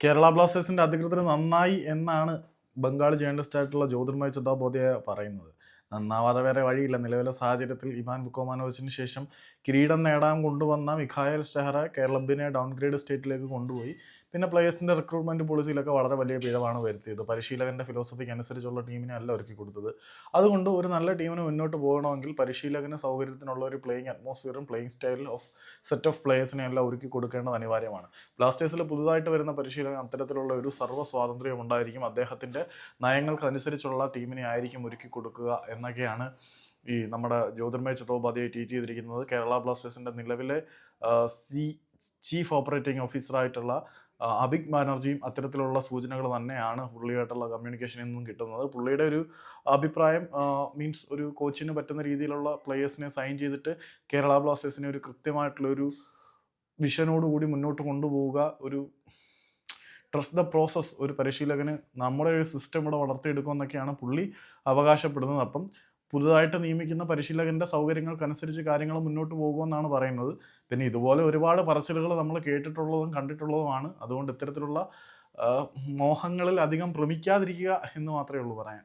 കേരള ബ്ലാസ്റ്റേഴ്സിന്റെ അധികൃതർ നന്നായി എന്നാണ് ബംഗാൾ ജേണലിസ്റ്റായിട്ടുള്ള ജ്യോതിർമയ ചന്ദാബോധ്യ പറയുന്നത്. നന്നാവാതെ വേറെ വഴിയില്ല. നിലവിലെ സാഹചര്യത്തിൽ ഇവാൻ വുക്കോമാനോവിച്ചിന് ശേഷം കിരീടം നേടാൻ കൊണ്ടുവന്ന മിഖായൽ സ്റ്റെഹറ കേരളത്തിനെ ഡൗൺഗ്രേഡ് സ്റ്റേറ്റിലേക്ക് കൊണ്ടുപോയി. പിന്നെ പ്ലേയേഴ്സിന്റെ റിക്രൂട്ട്മെന്റ് പോളിസിയിലൊക്കെ വളരെ വലിയ പിഴവാണ് വരുത്തിയത്. പരിശീലകന്റെ ഫിലോസഫിക്ക് അനുസരിച്ചുള്ള ടീമിനെ അല്ല ഒരുക്കി കൊടുത്തത്. അതുകൊണ്ട് ഒരു നല്ല ടീമിന് മുന്നോട്ട് പോകണമെങ്കിൽ പരിശീലകന് സൗകര്യത്തിനുള്ള ഒരു playing അറ്റ്മോസ്ഫിയറും playing style of set of പ്ലേയേഴ്സിനെ എല്ലാം ഒരുക്കി കൊടുക്കേണ്ടത് അനിവാര്യമാണ്. ബ്ലാസ്റ്റേഴ്സിൽ പുതുതായിട്ട് വരുന്ന പരിശീലകൻ അത്തരത്തിലുള്ള ഒരു സർവ സ്വാതന്ത്ര്യം ഉണ്ടായിരിക്കും. അദ്ദേഹത്തിന്റെ നയങ്ങൾക്കനുസരിച്ചുള്ള ടീമിനെ ആയിരിക്കും ഒരുക്കി കൊടുക്കുക എന്നൊക്കെയാണ് ഈ നമ്മുടെ ജ്യോതിർമയ ചത്തോപാധ്യായ ട്വീറ്റ് ചെയ്തിരിക്കുന്നത്. കേരള ബ്ലാസ്റ്റേഴ്സിന്റെ നിലവിലെ സി ചീഫ് ഓപ്പറേറ്റിംഗ് ഓഫീസറായിട്ടുള്ള അഭിക് ബാനർജിയും അത്തരത്തിലുള്ള സൂചനകൾ തന്നെയാണ് പുള്ളിയായിട്ടുള്ള കമ്മ്യൂണിക്കേഷനിൽ നിന്നും കിട്ടുന്നത്. പുള്ളിയുടെ ഒരു അഭിപ്രായം മീൻസ് ഒരു കോച്ചിന് പറ്റുന്ന രീതിയിലുള്ള പ്ലെയേഴ്സിനെ സൈൻ ചെയ്തിട്ട് കേരള ബ്ലാസ്റ്റേഴ്സിനെ ഒരു കൃത്യമായിട്ടുള്ള ഒരു വിഷനോടുകൂടി മുന്നോട്ട് കൊണ്ടുപോവുക ഒരു ട്രസ്റ്റ് ദ പ്രോസസ് ഒരു പരിശീലകന് നമ്മുടെ ഒരു സിസ്റ്റം ഇവിടെ വളർത്തിയെടുക്കുമെന്നൊക്കെയാണ് പുള്ളി അവകാശപ്പെടുന്നത്. അപ്പം പുതുതായിട്ട് നിയമിക്കുന്ന പരിശീലകന്റെ സൗകര്യങ്ങൾക്കനുസരിച്ച് കാര്യങ്ങൾ മുന്നോട്ട് പോകുമെന്നാണ് പറയുന്നത്. പിന്നെ ഇതുപോലെ ഒരുപാട് പറച്ചിലുകൾ നമ്മൾ കേട്ടിട്ടുള്ളതും കണ്ടിട്ടുള്ളതുമാണ്. അതുകൊണ്ട് ഇത്തരത്തിലുള്ള മോഹങ്ങളിൽ അധികം ഭ്രമിക്കാതിരിക്കുക എന്ന് മാത്രമേ ഉള്ളൂ പറയാൻ.